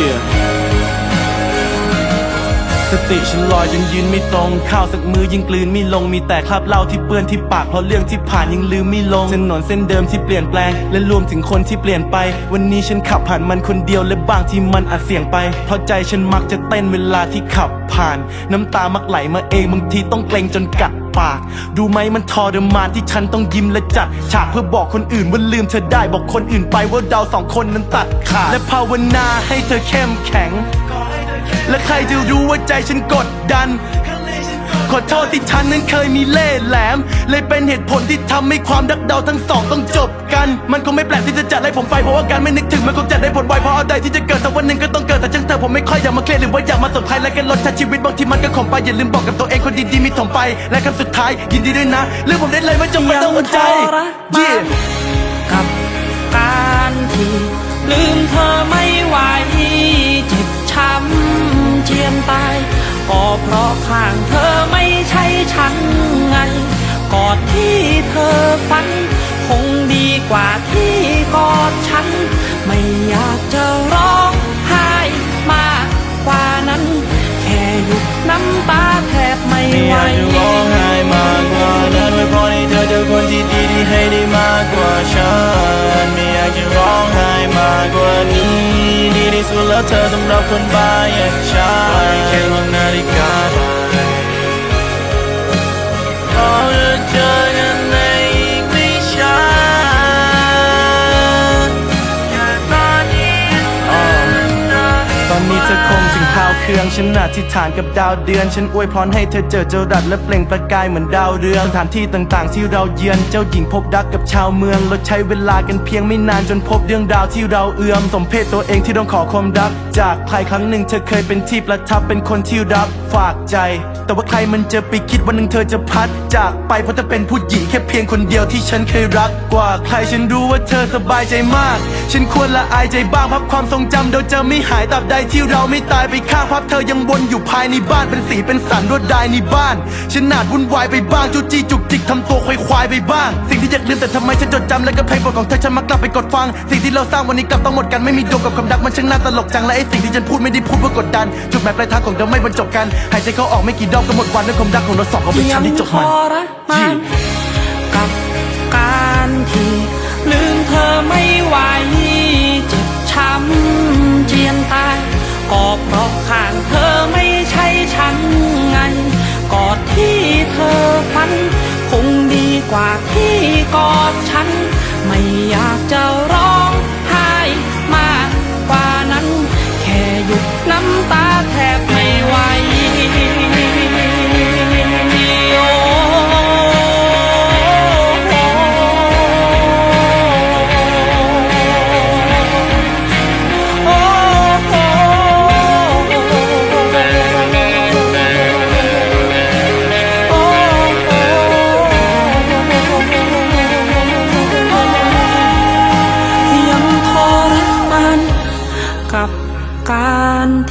yeah สติฉันลอยจนยืนไม่ตรงข้าวสักมือยิ่งกลืนไม่ลงมีแต่คราบเหล้าที่เปื้อนที่ปากเพราะเรื่องที่ผ่านยังลืมไม่ลงถนนเส้นเดิมที่เปลี่ยนแปลง และรวมถึงคนที่เปลี่ยนไป วันนี้ฉันขับผ่านมันคนเดียวและบางที่มันอาจเสี่ยงไป เพราะใจฉันมักจะเต้นเวลาที่ขับผ่าน น้ำตามักไหลมาเองบางทีต้องเกรงจนกัด ปาก ดูไหมมันทรมานที่ฉันต้องยิ้มและจัด ฉากเพื่อบอกคนอื่นว่าลืมเธอได้บอกคนอื่นไปว่าเราสองคนนั้นตัดขาดและภาวนาให้เธอเข้มแข็ง และใครจะรู้ว่าใจฉันกดดัน ขอโทษที่ฉันนั้นเคยมีเล่ห์แหลม เลยเป็นเหตุผลที่ทำให้ความรักเราทั้งสองต้องจบกัน มันคงไม่แปลกที่จะจัดให้ผมไปเพราะว่าการไม่นึกถึงมันคงจัดได้ผลไวเพราะเอาใดที่จะเกิดสักวันหนึ่งก็ต้องเกิดแต่ช่างเธอผมไม่ค่อยอยากมาเครียดหรือว่าอยากมาสนใครและกันลดชาชีวิตบางทีมันก็ขมไปอย่าลืมบอกกับตัวเองคนดีๆมีถมไป และคำสุดท้ายยินดีด้วยนะเรื่องผมได้เลยไม่จำเป็นต้องหัวใจยังทรมาน Yeah กับการที่ลืมเธอไม่ไหวเจ็บช้ำเจียนตายก็เพราะข้างเธอไม่ใช่ ฉันไงกอดที่เธอฝัน คงดีกว่าที่กอดฉัน ไม่อยากจะร้องไห้มากกว่านั้น แค่หยุดน้ำตาแทบไม่ไม่ไหอวยากจะร้องไห้มากกว่านั้นไว้เพราะให้เธอเจอคนที่ดีที่ให้ได้มากกว่าฉันไม่อยากจะร้องไห้มากกว่านี้ดีที่สุดแล้วเธอสำหรับคนบ้าอย่างฉันแค่มองนาฬิกาไปเรา เครื่อง ฉันอธิษฐานกับดาวเดือน ฉันอวยพรให้เธอเจอเจ้ารัดและเปล่งประกายเหมือนดาวเรืองสถานที่ต่างๆ ที่เราเยือนเจ้าหญิงพบรักกับชาวเมืองเราใช้เวลากันเพียงไม่นานจนพบเรื่องราวที่เราเอื้อมสมเพศตัวเองที่ต้องขอความรัก จากใครครั้งหนึ่งเธอเคยเป็นที่ประทับเป็นคนที่รับฝากใจ แต่ว่าใครมันจะไปคิดวันหนึ่งเธอจะพัด จากไปเพราะเธอเป็นผู้หญิงแค่เพียงคนเดียวที่ฉันเคยรักกว่าใครฉันรู้ว่าเธอสบายใจมาก ฉันควรละอายใจบ้างพับความทรงจำเราจะไม่หายตราบใดที่เราไม่ตายไปข้างพับเธอยังวนอยู่ภายในบ้านเป็นสีเป็นสันรวดลายในบ้านฉันนาดวุ่นวายไปบ้างจูจี้จุกจิกทำตัวควายควายไปบ้าง สิ่งที่อยากลืมแต่ทำไมฉันจดจำและก็เพลงโปรดของเธอฉันมักลับไปกดฟัง สิ่งที่เราสร้างวันนี้กลับต้องหมดกันไม่มีดวงกับคำดักมันช่างน่าตลกจังและไอ้สิ่งที่ฉันพูดไม่ได้พูดเพื่อกดดัน จุดหมายปลายทางของเราไม่บรรจบกันหายใจเขาออกไม่กี่ดอกก็หมดวันและความรักของเราสองก็เป็นฉันที่จบมัน อ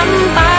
难把